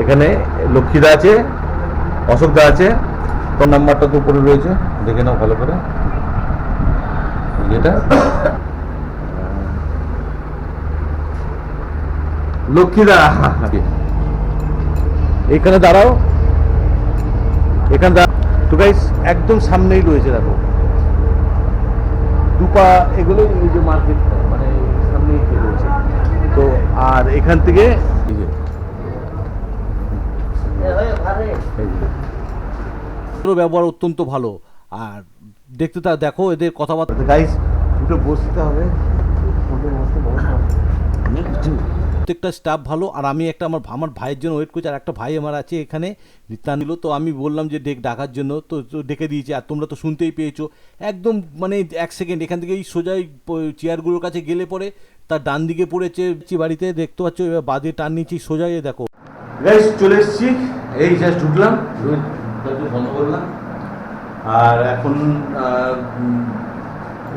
এখানে লক্ষ্মীদা আছে, অশোকদা আছে, তোর নাম্বারটা তো উপরে রয়েছে, দেখে নাও ভালো করে। যেটা লক্ষ্মীদা, এখানে দাঁড়াও। এখানে তো গাইস একদম সামনেই রয়েছে, দেখো। দুপা এগুলো এই যে মার্কেট মানে সামনেই রয়েছে। তো, আর এখান থেকে ব্যবহার অত্যন্ত ভালো। আর দেখতে তা দেখো এদের কথাবার্তা গাইস দুটো বসতে হবে। প্রত্যেকটা স্টাফ ভালো আর আমি একটা আমার আমার ভাইয়ের জন্য ওয়েট করছি আর একটা ভাই আমার আছে এখানে নিল তো আমি বললাম যে ডেক ডাকার জন্য। তো তো ডেকে দিয়েছি আর তোমরা তো শুনতেই পেয়েছ। একদম মানে এক সেকেন্ড এখান থেকে এই সোজাই চেয়ারগুলোর কাছে গেলে পরে তার ডান দিকে পড়েছে বাড়িতে দেখতে পাচ্ছ এবার বাদে টান নিচ্ছি সোজাই দেখো। গাইস চলে এসেছি। এই জাস্ট ঢুকলাম বন্ধ করলাম। আর এখন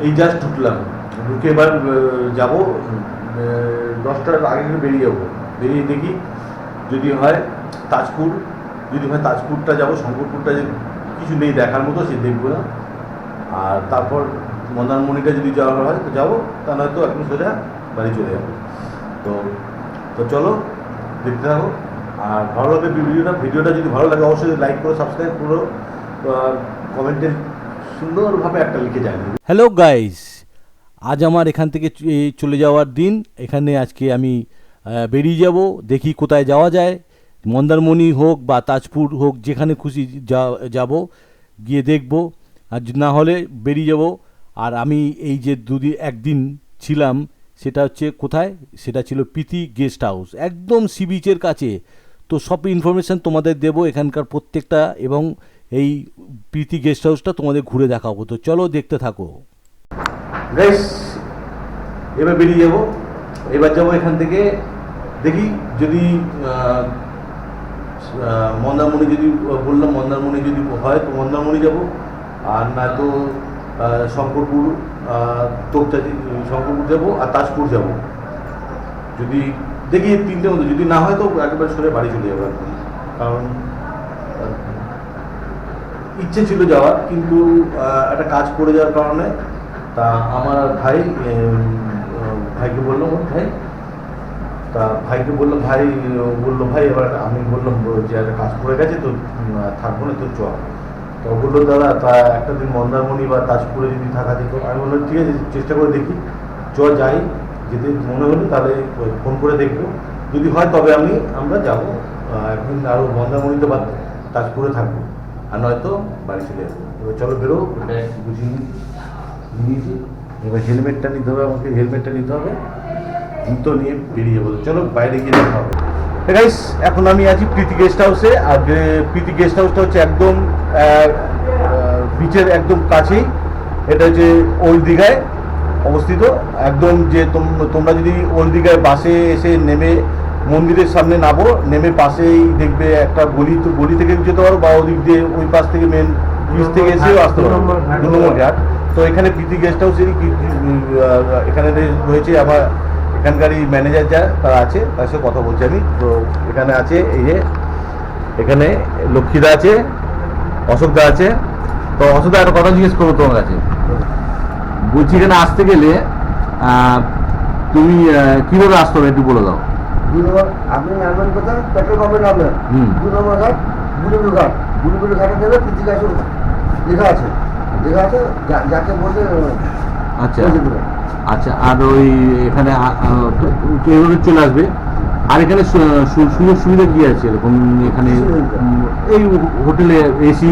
এই জাস্ট ঢুকলাম ঢুকে এবার যাব দশটার আগে বেরিয়ে যাব। বেরিয়ে দেখি যদি হয় তাজপুর যদি হয় তাজপুরটা যাব শঙ্করপুরটা কিছু নেই দেখার মতো সে দেখব না আর তারপর মন্দারমণিটা যদি যাওয়া হয় তো যাব। তা নয়তো এখন সোজা বাড়ি চলে যাব। তো তো চলো দেখতে থাকো। আর ভালো লাগে ভিডিওটা ভিডিওটা যদি ভালো লাগে, অবশ্যই লাইক করো সাবস্ক্রাইব করো কমেন্টে সুন্দরভাবে একটা লিখে যাবে হ্যালো গাইস আজ আমার এখান থেকে চলে যাওয়ার দিন। এখানে আজকে আমি বেরিয়ে যাব, দেখি কোথায় যাওয়া যায়। মন্দারমণি হোক বা তাজপুর হোক, যেখানে খুশি যাব, গিয়ে দেখব। আর না হলে বেরিয়ে যাব। আর আমি এই যে দুদিন একদিন ছিলাম, সেটা হচ্ছে কোথায়? সেটা ছিল প্রীতি গেস্ট হাউস, একদম সি, বিচের কাছে। তো সব ইনফরমেশান তোমাদের দেবো এখানকার প্রত্যেকটা এবং এই প্রীতি গেস্ট হাউসটা তোমাদের ঘুরে দেখাবো। তো চলো দেখতে থাকো। এবার বেরিয়ে যাব। এবার যাব এখান থেকে। দেখি যদি মন্দারমণি যদি, বললাম মন্দারমণি যদি হয় তো মন্দারমণি যাব। আর না তো শঙ্করপুর তোপচাঁদি শঙ্করপুর যাব আর তাজপুর যাব। যদি দেখি তিনটে মতো যদি না হয় তো একেবারে সরে বাড়ি চলে যাব কারণ ইচ্ছে ছিল যাওয়ার, কিন্তু একটা কাজ পড়ে যাওয়ার কারণে, তা আমার ভাই ভাইকে বলল ভাই। তা ভাইকে বললাম ভাই বলল, ভাই, এবার আমি বললাম যে একটা কাজ পড়ে গেছে তো থাকব না তো, চ। তো বলল, দাদা, তা একটা দিন মন্দারমণি বা তাজপুরে যদি থাকা যেত। আমি বললাম, ঠিক আছে, চেষ্টা করে দেখি। চ, যাই। যদি মনে হলো তাহলে ফোন করে দেখব। যদি হয় তবে আমি আমরা যাব একদিন আরও মন্দারমণিতে বা তাজপুরে থাকব। আর নয়তো বাড়ি চলে যাব এবার চলো বেরো বুঝিয়ে। নিয়েছি এবার হেলমেটটা নিতে হবে আমাকে হেলমেটটা নিতে হবে। জুতো নিয়ে বেরিয়ে যাব। চলো বাইরে গিয়ে দেখা হবে। গাইস এখন আমি আছি প্রীতি গেস্ট হাউসে আর প্রীতি গেস্ট হাউসটা হচ্ছে একদম বিচের একদম কাছেই। এটা হচ্ছে ওল্ড দীঘায়। অবস্থিত। একদম যে তোম- তোমরা যদি দীঘায় বাসে এসে নেমে মন্দিরের সামনে নামো নেমে পাশেই দেখবে একটা গলি তো গলি থেকে যেতে পারো বা ওদিক দিয়ে ওই পাশ থেকে মেন ব্রিজ থেকে এসেও আসতে পারো। দু নম্বর ঘাট। তো এখানে প্রীতি গেস্ট হাউসেরই এখানে রয়েছে আমার এখানকারই ম্যানেজার যা তারা আছে তার সাথে কথা বলছি আমি। তো এখানে আছে এই যে এখানে লক্ষ্মীদা আছে অশোকদা আছে। তো অশোকদা একটা কথা জিজ্ঞেস করব তোমার কাছে। বলছি এখানে আসতে গেলে তুমি কীভাবে আসতে হবে একটু বলে দাও। আপনি নামবেন কোথায়? পেট্রোল পাম্পে নামবেন হুম। দু নম্বর ঘাট ঘাট ঘাটে নেবে লেখা আছে। লেখা আছে যা- যাকে বললে আচ্ছা। আচ্ছা আর ওই এখানে চলে আসবে? আর এখানে সুযোগ সুবিধা কি আছে? এরকম এখানে এই হোটেলে এসি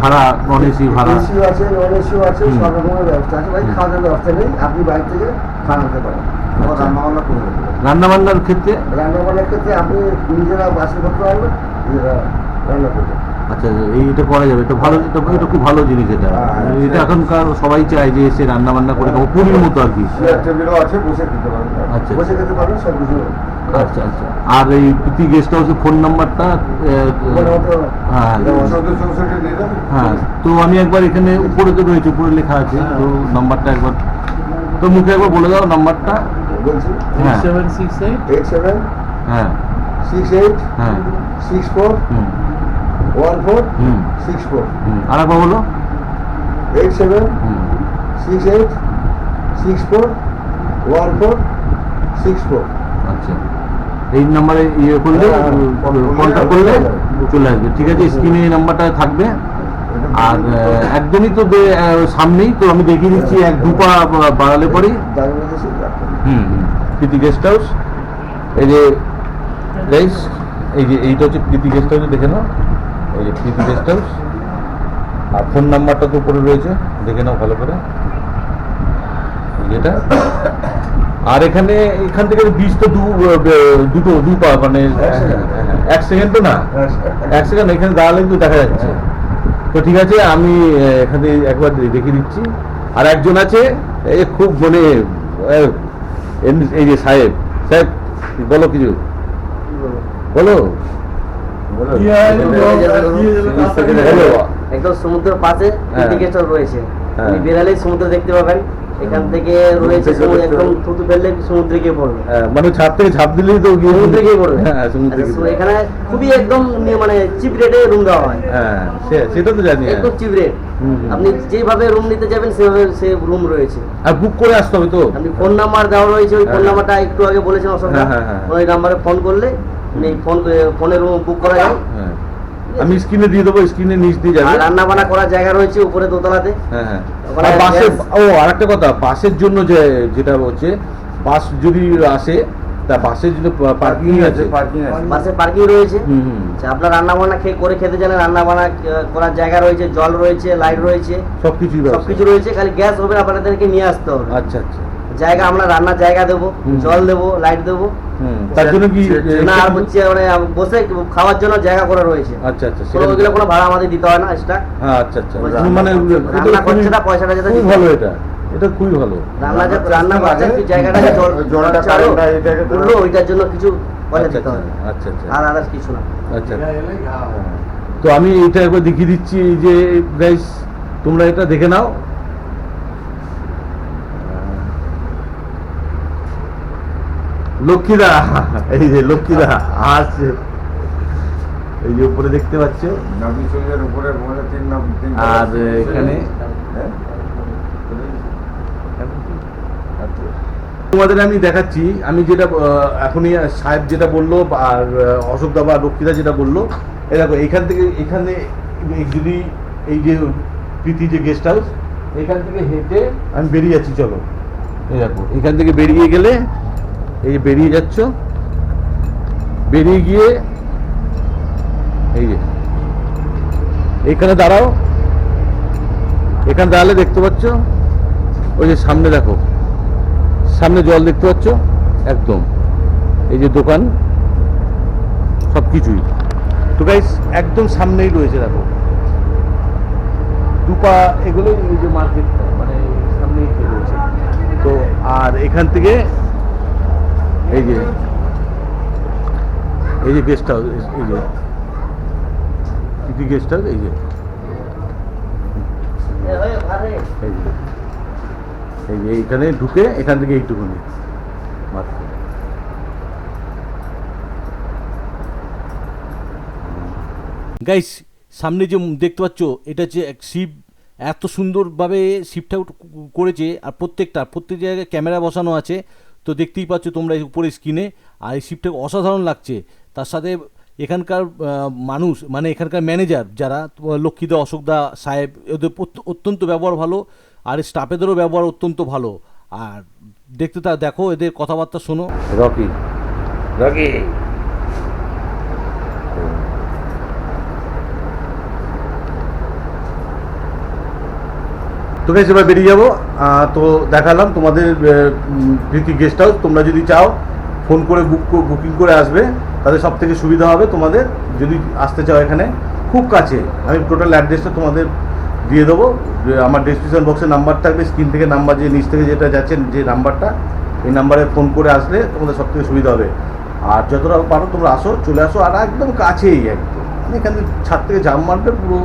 ভাড়া নন এসি ভাড়া? এসিও আছে নন এসিও আছে সব রকমের ব্যবস্থা আছে। ভাই খাওয়া দাওয়ার ব্যবস্থা নেই। আপনি বাইরে থেকে খাওয়া আনতে পারেন আচ্ছা। রান্না করে বান্নার ক্ষেত্রে? রান্না বান্নার ক্ষেত্রে আপনি নিজেরা বাসনপত্র আনবেন নিজেরা রান্না করবেন। আচ্ছা এই এটা করা যাবে। এটা ভালো এটা এটা খুব ভালো জিনিস এটা। হ্যাঁ, এটা হ্যাঁ। এখনকার সবাই চায় যে এসে রান্না বান্না করে খাব। পুরীর মতো আর কি। আছে বসে খেতে পারবেন। আচ্ছা। বসে খেতে পারবেন সব কিছু আচ্ছা আচ্ছা। আর এই প্রীতি গেস্ট হাউসের ফোন নাম্বারটা হ্যাঁ। হ্যাঁ তো আমি একবার এখানে উপরে তো রয়েছে উপরে লেখা আছে তো নাম্বারটা একবার তো মুখে একবার বলে দাও নাম্বারটা বলছি। হ্যাঁ। এইট সেভেন হ্যাঁ। সিক্স এইট হ্যাঁ। সিক্স ফোর হুম। ওয়ান ফোর হুম। সিক্স ফোর হুম। আর একবার বলো। এইট সেভেন হুম। Six eight six four one four six four আচ্ছা। এই নাম্বারে ইয়ে করলে হ্যাঁ, হ্যাঁ, কন্ট্যাক্ট করলে চলে আসবে। ঠিক আছে স্ক্রিনে এই নাম্বারটা থাকবে। আর একদমই তো সামনেই তো আমি দেখিয়ে দিচ্ছি এক দুপা বাড়ালে পরেই। হুম। প্রীতি গেস্ট হাউস এই যে গাইস এই যে এইটা হচ্ছে প্রীতি গেস্ট হাউস দেখে নাও। এই যে প্রীতি গেস্ট হাউস আর ফোন নাম্বারটা তো উপরে রয়েছে দেখে নাও ভালো করে। যেটা আর এখানে এখান থেকে বীজ তো দু দুটো দু পা মানে এক সেকেন্ড তো না? এক সেকেন্ড এখানে দাঁড়ালে কিন্তু দেখা যাচ্ছে। তো ঠিক আছে আমি এখানে একবার দেখে দিচ্ছি। আর একজন আছে এই খুব মানে এই যে সাহেব সাহেব বলো কিছু। বলো। বলো। একদম সমুদ্রের পাশে হ্যাঁ। রয়েছে হ্যাঁ। সমুদ্র দেখতে পাবেন। এখান থেকে রয়েছে একদম থুতু ফেললে সমুদ্রে গিয়ে পড়বে মানে ছাদ থেকে ঝাঁপ দিলেই তো সমুদ্রে গিয়ে পড়বে। হ্যাঁ সমুদ্রে আচ্ছা, গিয়ে so এখানে খুবই একদম মানে চিপ রেটে রুম দেওয়া হয়। হ্যাঁ সেটা তো জানি হ্যাঁ। একদম চিপ রেট। আপনি যেভাবে রুম নিতে যাবেন সেভাবে সে রুম রয়েছে। আর বুক করে আসতে হবে তো? আপনি ফোন নাম্বার দেওয়া রয়েছে ওই ফোন হ্যাঁ। নাম্বারটা একটু আগে বলেছেন হ্যাঁ, হ্যাঁ, হ্যাঁ। ওই নাম্বারে ফোন করলে আপনি ফোন ফোনে রুম বুক করা যায়। হ্যাঁ। আমি স্ক্রিনে দিয়ে দেবো স্ক্রিনে নিচ দিয়ে যাবে। রান্না বান্না করার জায়গা রয়েছে উপরে দোতলাতে। হ্যাঁ হ্যাঁ। আর গ্যাস- ও আরেকটা কথা বাসের জন্য যে যেটা হচ্ছে বাস যদি আসে তা বাসের জন্য পার্কিং আছে। পার্কিং আছে। বাসে পার্কিং রয়েছে। হুম আচ্ছা, আপনার রান্না বান্না খেয়ে করে খেতে জানেন রান্না বান্না করার জায়গা রয়েছে জল রয়েছে লাইট রয়েছে। সব কিছুই ব্যবস্থা। সবকিছু রয়েছে খালি গ্যাস হবে আপনাদেরকে নিয়ে আসতে হবে। আচ্ছা আচ্ছা। জায়গা আমরা রান্নার জায়গা দেবো জল দেবো লাইট দেবো। তার জন্য কি না আর হচ্ছে মানে বসে খাওয়ার জন্য জায়গা করা রয়েছে। আচ্ছা আচ্ছা কোনো ভাড়া আমাদের দিতে হয় না এক্সট্রা হ্যাঁ আচ্ছা আচ্ছা মানে এটা রান্না খরচাটা পয়সাটা যেটা ভালো এটা। এটা খুবই ভালো। রান্না যে রান্না বাচ্চা কি জায়গাটা জলটা কারেন্টটা করল ওইটার জন্য কিছু পয়সা আচ্ছা দিতে আচ্ছা আচ্ছা আচ্ছা। আর আদার্স কিছু না। আচ্ছা তো আমি এটা একবার দেখিয়ে দিচ্ছি এই যে গাইস তোমরা এটা দেখে নাও। লক্ষ্মীদা এই যে লক্ষ্মীদা আসছে এই যে উপরে দেখতে পাচ্ছ উপরে আর এখানে? তোমাদের আমি দেখাচ্ছি আমি যেটা এখনই সাহেব যেটা বলল আর অশোক দা বা লক্ষ্মীদা যেটা বলল এ দেখো এখান থেকে এখানে যদি এই যে প্রীতি যে গেস্ট হাউস এখান থেকে হেঁটে আমি বেরিয়ে যাচ্ছি চলো এই দেখো এখান থেকে বেরিয়ে গেলে এই যে বেরিয়ে যাচ্ছ, বেরিয়ে গিয়ে এই যে, এখানে দাঁড়াও। এখানে দাঁড়ালে দেখতে পাচ্ছ, ওই যে সামনে দেখো, সামনে জল দেখতে পাচ্ছ, একদম। এই যে দোকান, সব কিছুই। তো গাইস একদম সামনেই রয়েছে, দেখো। দুপা এগুলো এই যে মার্কেট মানে সামনেই রয়েছে। তো আর এখান থেকে এই যে এই যে গেস্ট হাউস এই যে গেস্ট হাউস এই যে এই যে এই যে এইখানে ঢুকে এখান থেকে এইটুকুনি, মাত্র। গাইস সামনে যে দেখতে পাচ্ছ, এটা যে এক শিব। এত সুন্দরভাবে শিবটা করেছে, আর প্রত্যেকটা, প্রত্যেক জায়গায় ক্যামেরা বসানো আছে। তো দেখতেই পাচ্ছ তোমরা এই উপরে স্ক্রিনে আর এই শিফটটা অসাধারণ লাগছে। তার সাথে এখানকার মানুষ মানে এখানকার ম্যানেজার যারা তোমার লক্ষ্মীদা অশোকদা সাহেব এদের অত্য- অত্যন্ত ব্যবহার ভালো। আর স্টাফেদেরও ব্যবহার অত্যন্ত ভালো। আর দেখতে তা দেখো এদের কথাবার্তা শোনো। রকি। রকি। তো গাইস বেরিয়ে যাব। তো দেখালাম তোমাদের প্রীতি গেস্ট হাউস তোমরা যদি চাও ফোন করে বুক বুকিং করে আসবে। তাহলে সব থেকে সুবিধা হবে তোমাদের, যদি আসতে চাও এখানে। খুব কাছে। আমি টোটাল অ্যাড্রেসটা তোমাদের দিয়ে দেবো। আমার ডিসক্রিপশন বক্সে নাম্বার থাকবে স্ক্রিন থেকে নাম্বার যে, নিচ থেকে যেটা যাচ্ছে, যে নাম্বারটা এই নাম্বারে ফোন করে আসলে তোমাদের সব থেকে সুবিধা হবে। আর যতটা পারো তোমরা আসো, চলে আসো, আর একদম কাছেই একদম। মানে এখান থেকে ছাদ থেকে জাম মারবে, পুরো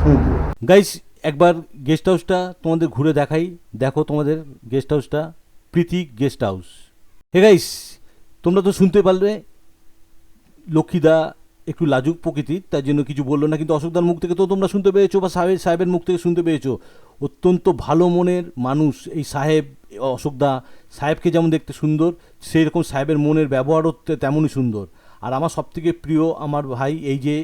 সমুদ্র। গাইস একবার গেস্ট হাউসটা তোমাদের ঘুরে দেখাই। দেখো তোমাদের guest হাউসটা Preeti guest house hey guys তোমরা তো শুনতে পারলে লক্ষ্মীদা একটু লাজুক প্রকৃতির, তার জন্য কিছু বলল না, কিন্তু অশোকদার মুখ থেকে তো তোমরা শুনতে পেয়েছ, বা সাহেব, সাহেবের মুখ থেকে শুনতে পেয়েছ। অত্যন্ত ভালো মনের মানুষ এই সাহেব অশোকদা সাহেবকে যেমন দেখতে সুন্দর সেই রকম সাহেবের মনের ব্যবহারও তেমনই সুন্দর। আর আমার সবথেকে প্রিয় আমার ভাই এই যে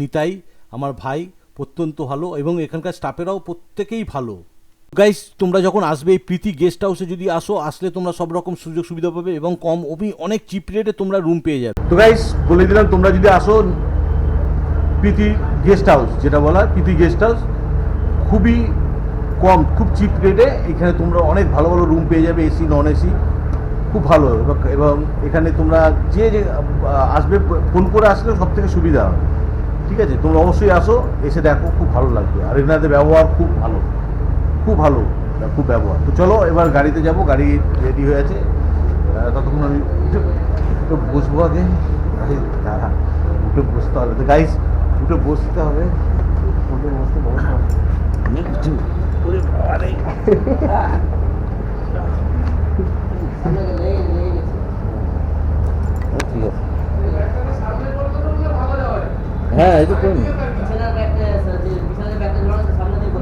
নিতাই, আমার ভাই অত্যন্ত ভালো এবং এখানকার স্টাফেরাও প্রত্যেকেই ভালো। গাইস তোমরা যখন আসবে এই প্রীতি গেস্ট হাউসে যদি আসো, আসলে তোমরা সব রকম সুযোগ সুবিধা পাবে এবং কম অবি অনেক চিপ রেটে তোমরা রুম পেয়ে যাবে। তো গাইস বলে দিলাম, তোমরা যদি আসো, প্রীতি গেস্ট হাউস যেটা বলা, প্রীতি গেস্ট হাউস খুবই কম, খুব চিপ রেটে এখানে তোমরা অনেক ভালো ভালো রুম পেয়ে যাবে এসি নন এসি খুব ভালো। এবং- এখানে তোমরা যে আসবে, ফোন করে আসলে সব থেকে সুবিধা হবে ঠিক আছে? তোমরা অবশ্যই আসো এসে দেখো খুব ভালো লাগবে। আর এনাদের ব্যবহার খুব ভালো। খুব ভালো খুব ব্যবহার। তো চলো এবার গাড়িতে যাব গাড়ি রেডি হয়ে আছে। ততক্ষণ আমি একটু একটু বসবো আগে। দাঁড়া উঠে বসতে হবে। তো গাইস উঠে বসতে হবে। উঠে বসতে গেছে ঠিক আছে। হ্যাঁ এই তো আছে, দিয়ে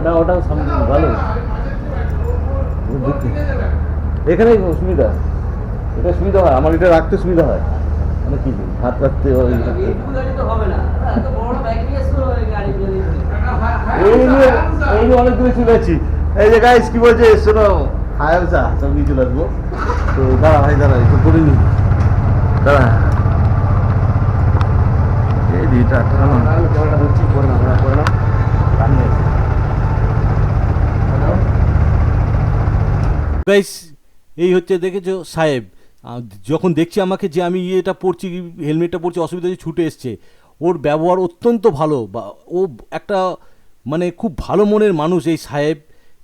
না ওটা সামনে ভালো। এখানে সুবিধা। এটা সুবিধা হয় আমার এটা রাখতে সুবিধা হয়। মানে কি হাত রাখতে ওই এই নিয়ে অনেক দূরে চলে যাচ্ছি এই যে গাইস কি বলছে? শোনো হায় যা সব নিয়ে চলে আসব। তো দাঁড়া ভাই দাঁড়া একটু করে নি দাঁড়া। এই হচ্ছে এই দেখেছ সাহেব। যখন দেখছি আমাকে যে আমি ইয়েটা পড়ছি হেলমেটটা পড়ছি অসুবিধা হচ্ছে ছুটে এসছে। ওর ব্যবহার অত্যন্ত ভালো বা ও একটা মানে খুব ভালো মনের মানুষ এই সাহেব।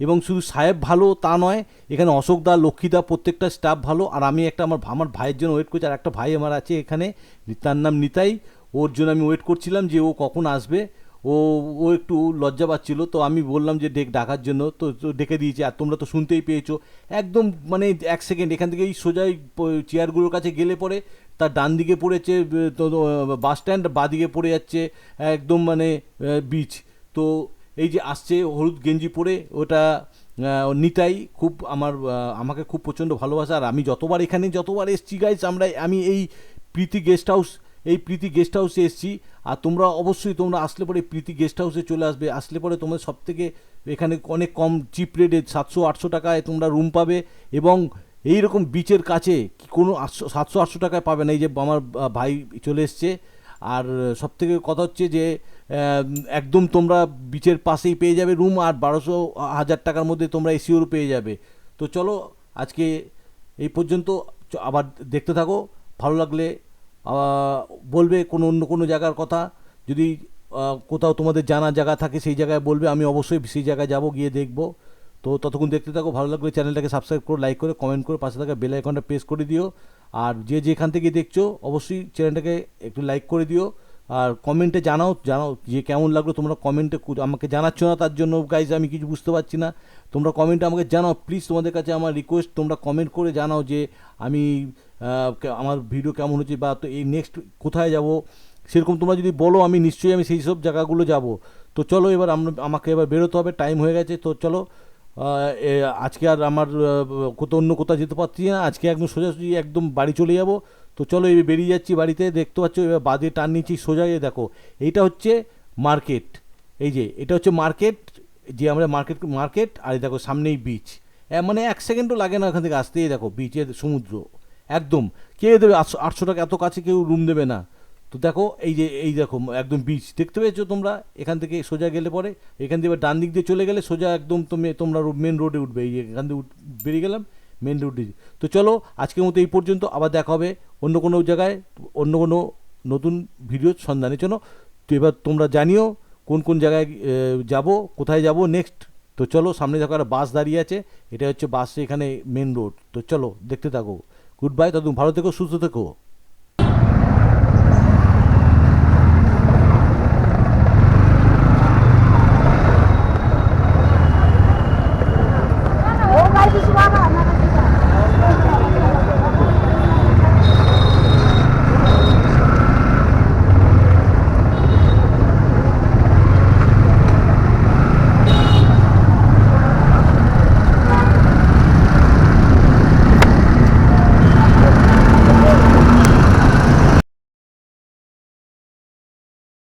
এবং শুধু সাহেব ভালো তা নয় এখানে অশোকদা লক্ষ্মীদা প্রত্যেকটা স্টাফ ভালো। আর আমি একটা আমার আমার ভাইয়ের জন্য ওয়েট করছি আর একটা ভাই আমার আছে এখানে। তার নাম নিতাই। ওর জন্য আমি ওয়েট করছিলাম যে ও কখন আসবে। ও ও একটু লজ্জা পাচ্ছিল, তো আমি বললাম যে ডেক ডাকার জন্য। তো তো ডেকে দিয়েছি, আর তোমরা তো শুনতেই পেয়েছ। একদম মানে এক সেকেন্ড এখান থেকে এই সোজাই চেয়ারগুলোর কাছে গেলে পরে তার ডান দিকে পড়েছে বাস স্ট্যান্ড বাঁ দিকে পড়ে যাচ্ছে, একদম মানে বিচ তো এই যে আসছে, হলুদ গেঞ্জি পরে, ওটা নিতাই খুব আমার আমাকে খুব প্রচণ্ড ভালোবাসা। আর আমি যতবার এখানে, যতবার এসছি গাইস আমরা, আমি এই প্রীতি গেস্ট হাউস এই প্রীতি গেস্ট হাউসে এসেছি। আর তোমরা অবশ্যই তোমরা আসলে পরে প্রীতি গেস্ট হাউসে চলে আসবে। আসলে পরে তোমাদের সব থেকে এখানে অনেক কম চিপ রেটে সাতশো, আটশো টাকায় তোমরা রুম পাবে এবং এই রকম বিচের কাছে কোনো আটশো, সাতশো, আটশো টাকায় পাবে না। এই যে আমার ভাই চলে এসছে। আর সব থেকে কথা হচ্ছে যে একদম তোমরা বিচের পাশেই পেয়ে যাবে রুম আর বারোশো হাজার টাকার মধ্যে তোমরা এসিওরও পেয়ে যাবে। তো চলো আজকে এই পর্যন্ত আবার দেখতে থাকো। ভালো লাগলে বলবে কোনো অন্য কোনো জায়গার কথা। যদি কোথাও তোমাদের জানা জায়গা থাকে সেই জায়গায় বলবে, আমি অবশ্যই সেই জায়গায় যাব, গিয়ে দেখব। তো ততক্ষণ দেখতে থাকো, ভালো লাগলে চ্যানেলটাকে সাবস্ক্রাইব করে লাইক করে কমেন্ট করে, পাশে থাকা বেল আইকনটা প্রেস করে দিও। আর যে যেখান থেকে দেখছ, অবশ্যই চ্যানেলটাকে একটু লাইক করে দিও। আর কমেন্টে জানাও জানাও যে কেমন লাগল, তোমরা কমেন্টে আমাকে জানাচ্ছ না, তার জন্য গাইজ আমি কিছু বুঝতে পারছি না। তোমরা কমেন্টে আমাকে জানাও প্লিজ তোমাদের কাছে আমার রিকোয়েস্ট তোমরা কমেন্ট করে জানাও যে আমি আমার ভিডিও কেমন হচ্ছে বা তো এই নেক্সট কোথায় যাব? সেরকম তোমরা যদি বলো, আমি নিশ্চয়ই আমি সেই সব জায়গাগুলো যাব। তো চলো এবার আমাকে এবার বেরোতে হবে টাইম হয়ে গেছে। তো চলো আজকে আর আমার কোথাও অন্য কোথাও যেতে পারছি না। আজকে একদম সোজাসুজি একদম বাড়ি চলে যাব। তো চলো এবার বেরিয়ে যাচ্ছি বাড়িতে, দেখতে পাচ্ছ এবার বাদে টান নিচ্ছি সোজা গিয়ে দেখো। এইটা হচ্ছে মার্কেট এই যে, এটা হচ্ছে মার্কেট যে আমরা মার্কেট মার্কেট আর এই দেখো সামনেই বিচ মানে এক সেকেন্ডও লাগে না ওখান থেকে আসতেই দেখো বিচের সমুদ্র। একদম। কে দেবে আটশো টাকা এত কাছে কেউ রুম দেবে না? তো দেখো, এই যে, এই দেখো, একদম বিচ দেখতে পেয়েছ তোমরা? এখান থেকে সোজা গেলে পরে, এখান থেকে ডান দিক দিয়ে চলে গেলে সোজা একদম তুমি তোমরা মেন রোডে উঠবে। এই এখান থেকে বেরিয়ে গেলাম মেন রোডে তো চলো, আজকের মতো এই পর্যন্ত। আবার দেখা হবে অন্য কোনো জায়গায়, অন্য কোনো নতুন ভিডিওর সন্ধানে। চলো, তো এবার তোমরা জানিও কোন কোন জায়গায় যাব, কোথায় যাব নেক্সট তো চলো, সামনে দেখো একটা বাস দাঁড়িয়ে আছে। এটা হচ্ছে বাস এখানে মেন রোড তো চলো, দেখতে থাকো। গুড বাই দাদু ভালো থেকো সুস্থ থেকো।